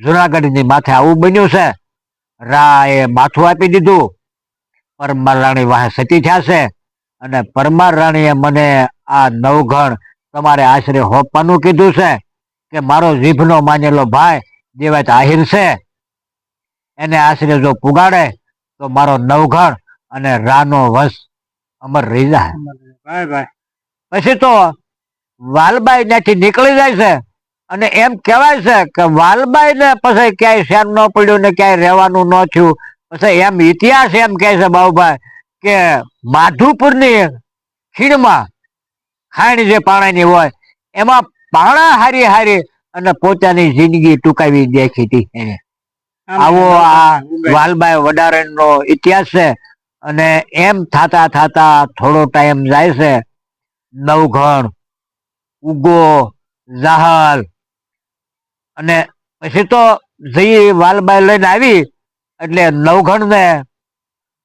જુનાગઢની માથે આવું બન્યું છે. રા એ માથું આપી દીધું. પરમાર રાણી વાહે સતી થયા છે અને પરમાર રાણીએ મને આ નવઘણ તમારે આશરે હોપવાનું કીધું છે કે મારો જીભનો માનેલો ભાઈ દેવાત આહિર છે. એને આશરે જો પુગાડે તો મારો નવઘણ અને રાનો વંશ અમર રહી જાય. પછી તો વાલબાઈ ત્યાંથી નીકળી જાય છે. અને એમ કહેવાય છે કે વાલબાઈ ને પછી ક્યાંય શેર ન પડ્યું ને ક્યાંય રહેવાનું ન થયું. પછી એમ ઇતિહાસ એમ કહે છે બાબુભાઈ કે માધુપુરની ખીણમાં ખાણ જે પાણાની હોય એમાં પાણા હારી હારી અને પોતાની જિંદગી ટૂંકાવી દેખી હતી એને. આવો આ વાલબાઈ વડારણ નો ઇતિહાસ છે અને એમ થાતા થાતા થોડો ટાઈમ જાય છે. નવઘણ ઉગો જાહલ અને પછી તો જઈ વાલબાઈ લઈને આવી એટલે નવઘણ ને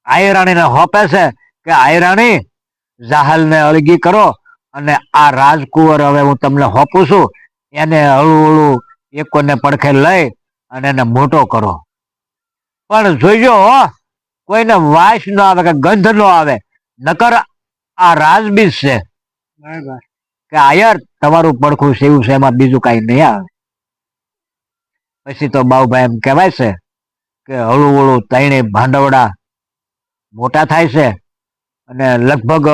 આયરાણી હોપે છે કે આયરાણી જાહલને અળગી કરો અને આ રાજકુંવર હવે હું તમને હોપું છું. એને હળું હળું એકોને પડખે લઈ અને એને મોટો કરો. પણ જોઈજો કોઈને વાસ ન આવે કે ગંધ ન આવે નકર આ રાજબીજ છે કે આયર તમારું પડખું સેવું છે એમાં બીજું કાંઈ નહીં આવે. પછી તો બાઉભાઈ એમ કહેવાય છે કે હળું હળું ત્રણે ભાંડવડા મોટા થાય છે અને લગભગ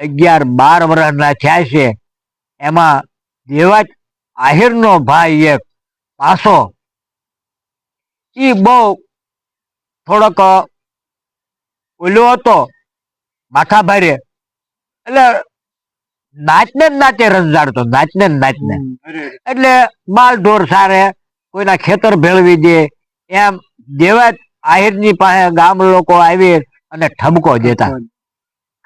અગિયાર બાર વર્ષના થયા છે. એમાં દેવાજ આહિરનો ભાઈ એક પાસો. એ બહુ થોડોક ઓલો હતો માથા ભારે. એટલે નાચને નાચે રંજાડતો નાચને નાચને. એટલે માલ ઢોર સારે કોઈના ખેતર ભેળવી દે, એમ દેવાત આહિરની પાસે ગામ લોકો આવી અને ઠબકો દેતા.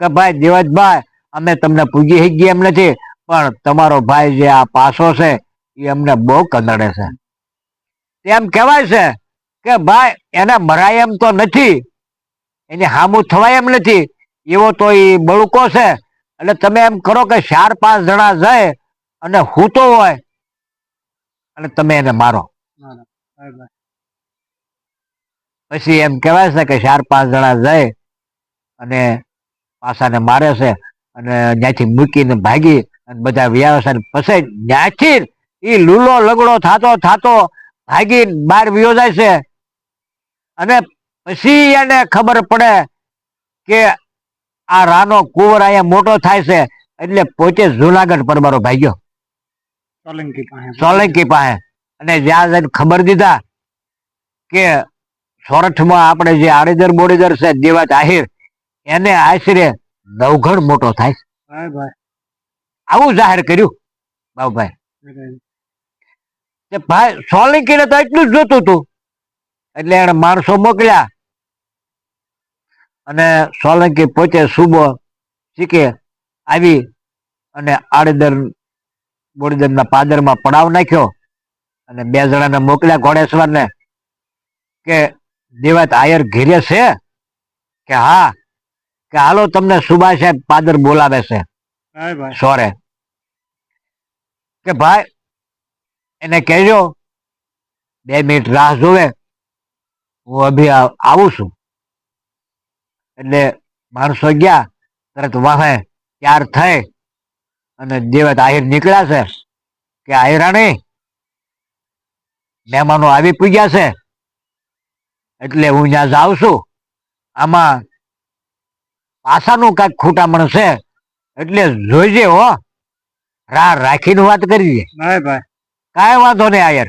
કે ભાઈ દેવાતભાઈ અમે તમને પૂજી ગયા એમ નથી, પણ તમારો ભાઈ જે આ પાસો છે, એ અમને બહુ કંદડે છે. એમ કહેવાય છે કે ભાઈ, એને મરાય એમ તો નથી, એની હામું થવાય એમ નથી, એવો તો એ બળુકો છે. એટલે તમે એમ કરો કે ચાર પાંચ જણા જાય અને હૂતો હોય અને તમે એને મારો. પછી એમ કહેવાય છે કે ચાર પાંચ જણા જાય અને પાસાને મારે છે અને ત્યાંથી મૂકીને ભાગી અને બધા વ્યાવ છે પછી ત્યાંથી એ લૂલો લગડો થાતો થાતો ભાગી બહાર વ્યો જાય છે. અને પછી એને ખબર પડે કે આ રાનો કુંવર અહીંયા મોટો થાય છે એટલે પોતે જુનાગઢ પરબારો ભાગ્યો. સોલંકી પાસે. સોલંકી પાસે. અને જ્યાં જઈને ખબર દીધા કે સોરઠમાં આપણે જે આડેદર બોડેદર છે દેવા જાહેર એને આશરે નવઘણ મોટો થાય. આવું જાહેર કર્યું બાબુભાઈ ભાઈ સોલંકીને તો એટલું જ જોતું હતું. એટલે એને માણસો મોકલ્યા. અને સોલંકી પોતે સુબો શીખે આવી અને આડેદર બોડીદરના પાદરમાં પડાવ નાખ્યો. અને બે જણાને મોકલ્યા ઘોડેશ્વરને કે દેવાત આયર ઘેરે છે? કે હા. કે હાલો તમને સુભાષ સાહેબ પાદર બોલાવે છે. સોરે. કે ભાઈ એને કહેજો બે મિનિટ રાહ જોવે હું અભી આવું છું. એટલે માણસો ગયા તરત વાહે ત્યાર થઈ અને દેવત આહિર નીકળ્યા છે. કે આહિરાણી મહેમાનો આવી પૂગ્યા છે. એટલે હું ત્યાં જાઉં છું. આમાં પાસાનું કાંઈક ખૂટામણ છે. એટલે જોઈજે હો. રા રાખીને વાત કરીએ કાંઈ વાંધો નહીં આયર.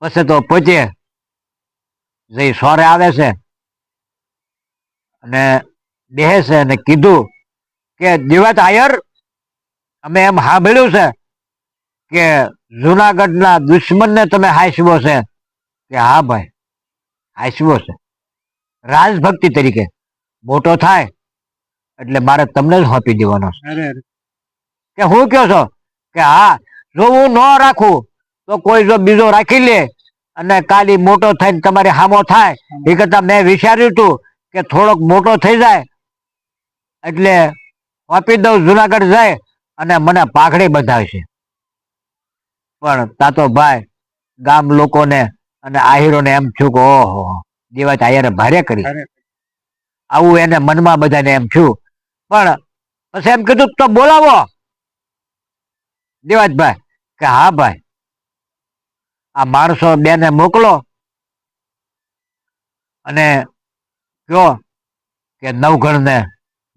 પછી તો પહોંચે જઈ સોરે આવે છે. અને બેહે છે અને કીધું કે દિવાત આયર અમે એમ સાંભળ્યું છે કે જુનાગઢના દુશ્મનને તમે હાંસવો છે. કે હા ભાઈ હાંસવો છે. રાજભક્તિ તરીકે મોટો થાય એટલે મારે તમને જ સોંપી દેવાનો છે. કે હું કયો છો? કે હા જો હું ન રાખું તો કોઈ જો બીજો રાખી લે અને કાલી મોટો થઈને તમારે હામો થાય. એ કરતા મેં વિચાર્યું હતું કે થોડોક મોટો થઈ જાય એટલે આપી દઉં જુનાગઢ જાય અને મને પાઘડી બંધાવશે. પણ તા તો ભાઈ ગામ લોકોને અને આહિરોને એમ થયું કે ઓહો દેવાજ આયરે ભારે કરી. આવું એને મનમાં બધાને એમ થયું. પણ પછી એમ કીધું તો બોલાવો. દેવાજભાઈ કે હા ભાઈ. આ માણસો બેને મોકલો. અને કયો કે નવગણ ને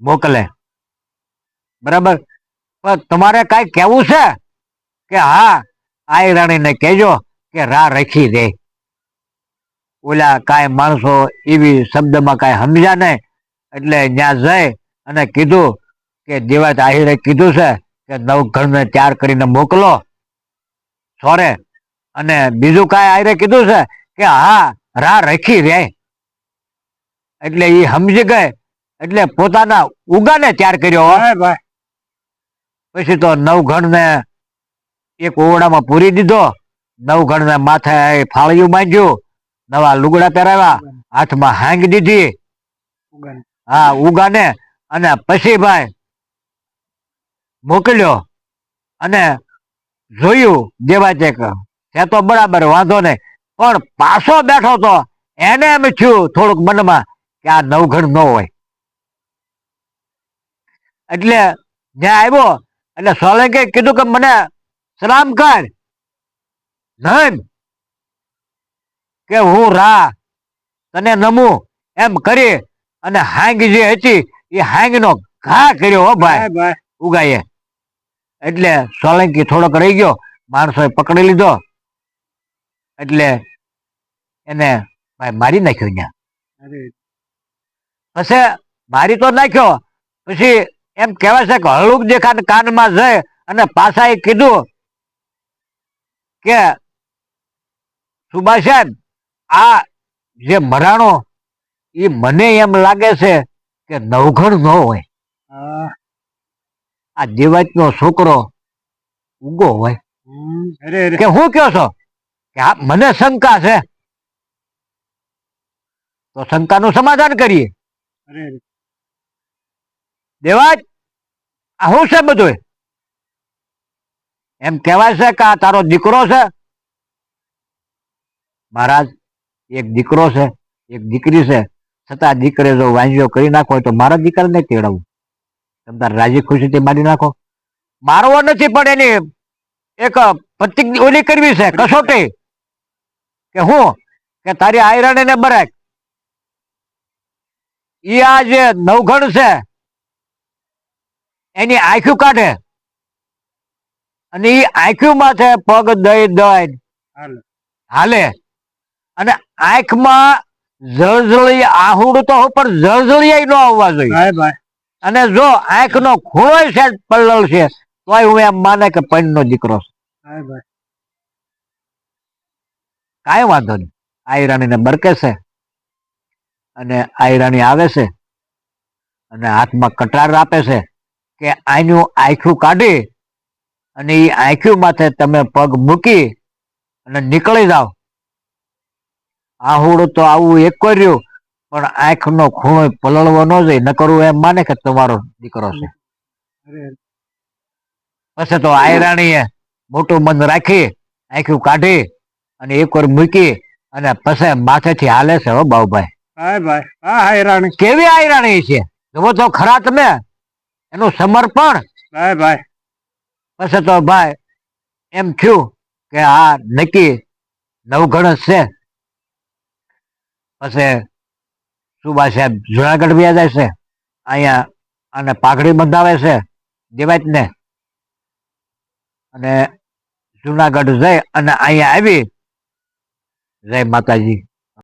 મોકલે. બરાબર? પણ તમારે કાંઈ કહેવું છે? કે હા આઈ રાણીને કહેજો કે રા રાખી દે. ઓલા કાંઈ માણસો એવી શબ્દમાં કાંઈ સમજ્યા નહીં એટલે ત્યાં જઈ અને કીધું કે દેવાત આહિરે કીધું છે કે નવઘણને તૈયાર કરીને મોકલો. સોરે. અને બીજું કાંઈ આહિરે કીધું છે કે હા રાહ રાખી રે એટલે એ સમજી ગઈ. એટલે પોતાના ઉગાને તૈયાર કર્યો. પછી તો નવઘણને એક ઓરડામાં પૂરી દીધો. નવ નવઘણને માથે ફાળિયું બાંધ્યું. નવા લુગડા પહેરાવ્યા. હાથમાં હાંગ દીધી. હા ઉગાને. અને પછી ભાઈ મોકલ્યો. અને જોયું દેવા ચેક છે તો બરાબર વાંધો નહીં. પણ પાછો બેઠો તો એને એમ થયું થોડુંક મનમાં કે આ નવઘણ ન હોય. એટલે જ્યાં આવ્યો. એટલે સોલંકે કીધું કે મને સલામ કર નમ કે હું રા તને નમું એમ કરી અને હાંગ જે હતી એ હાંગ નો ઘા કર્યો હો ભાઈ. ભાઈ. એટલે સોલંકી થોડોક રહી ગયો માણસોએ પકડી લીધો. એટલે એને ભાઈ મારી નાખ્યો ત્યાં અરે. પછી મારી તો નાખ્યો પછી એમ કહેવાય છે કે હળુક દેખાને કાનમાં જઈ અને પાછા એ કીધું કે સુભાષ સાહેબ આ જે મરાણો એ મને એમ લાગે છે કે નવઘણ ન હોય. આ દેવાજનો છોકરો ઉગો હોય. કે હું કયો છો? કે આ મને શંકા છે. તો શંકાનું સમાધાન કરીએ. દેવાજ આ શું છે બધું એમ કહેવાય છે કે આ તારો દીકરો છે? મહારાજ, એક દીકરો છે, એક દીકરી છે. છતાં દીકરે જો વાંજીઓ કરી નાખો તો મારા દીકરાને તેડાવું. તમે તાર રાજી ખુશીથી મારી નાખો. મારવો નથી પણ એની એક પ્રતિક ઓલી કરવી છે, કસોટી. કે હું? કે તારી આયરણ એને બરાક. ઈ આ જે નવઘણ છે, એની આંખ્યું કાઢે. અને એ આંખ્યું માથે પગ દઈ દઈ હાલે. અને આંખમાં જળજળી આહુડ તો પણ જળજળિયાય ન આવવા જોઈએ. અને જો આંખનો ખૂણો છે પલ્લલ છે તોય હું એમ માને કે પૈણનો દીકરો છે. કાંઈ વાંધો નહીં. આયરાણીને બરકે છે. અને આયરાણી આવે છે. અને હાથમાં કટાર આપે છે કે આનું આંખ્યું કાઢી અને એ આંખ્યું માથે તમે પગ મૂકી અને નીકળી જાઓ. આહુડું તો આવું એક કર્યું પણ આંખનો ખૂણો પલળવો ન જોઈએ ન કરવું એમ માને કે તમારો દીકરો છે. પછી તો આયરાણીએ મોટું મન રાખી આંખ્યું કાઢી અને એક વાર મૂકી અને પછી માથેથી હાલે છે હો બાઉભાઈ. ભાઈ ભાઈ હા હાય કેવી આયરાણી છે? જુઓ તો ખરા તમે એનું સમર્પણ. ભાઈ ભાઈ. પછી તો ભાઈ, એમ થયું કે આ નક્કી નવગણ જ છે. પછી સુબા સાહેબ જુનાગઢ બી જાય છે. અહીંયા આને પાઘડી બંધાવે છે દેવાજને અને જુનાગઢ જઈ અને અહીંયા આવી. જય માતાજી.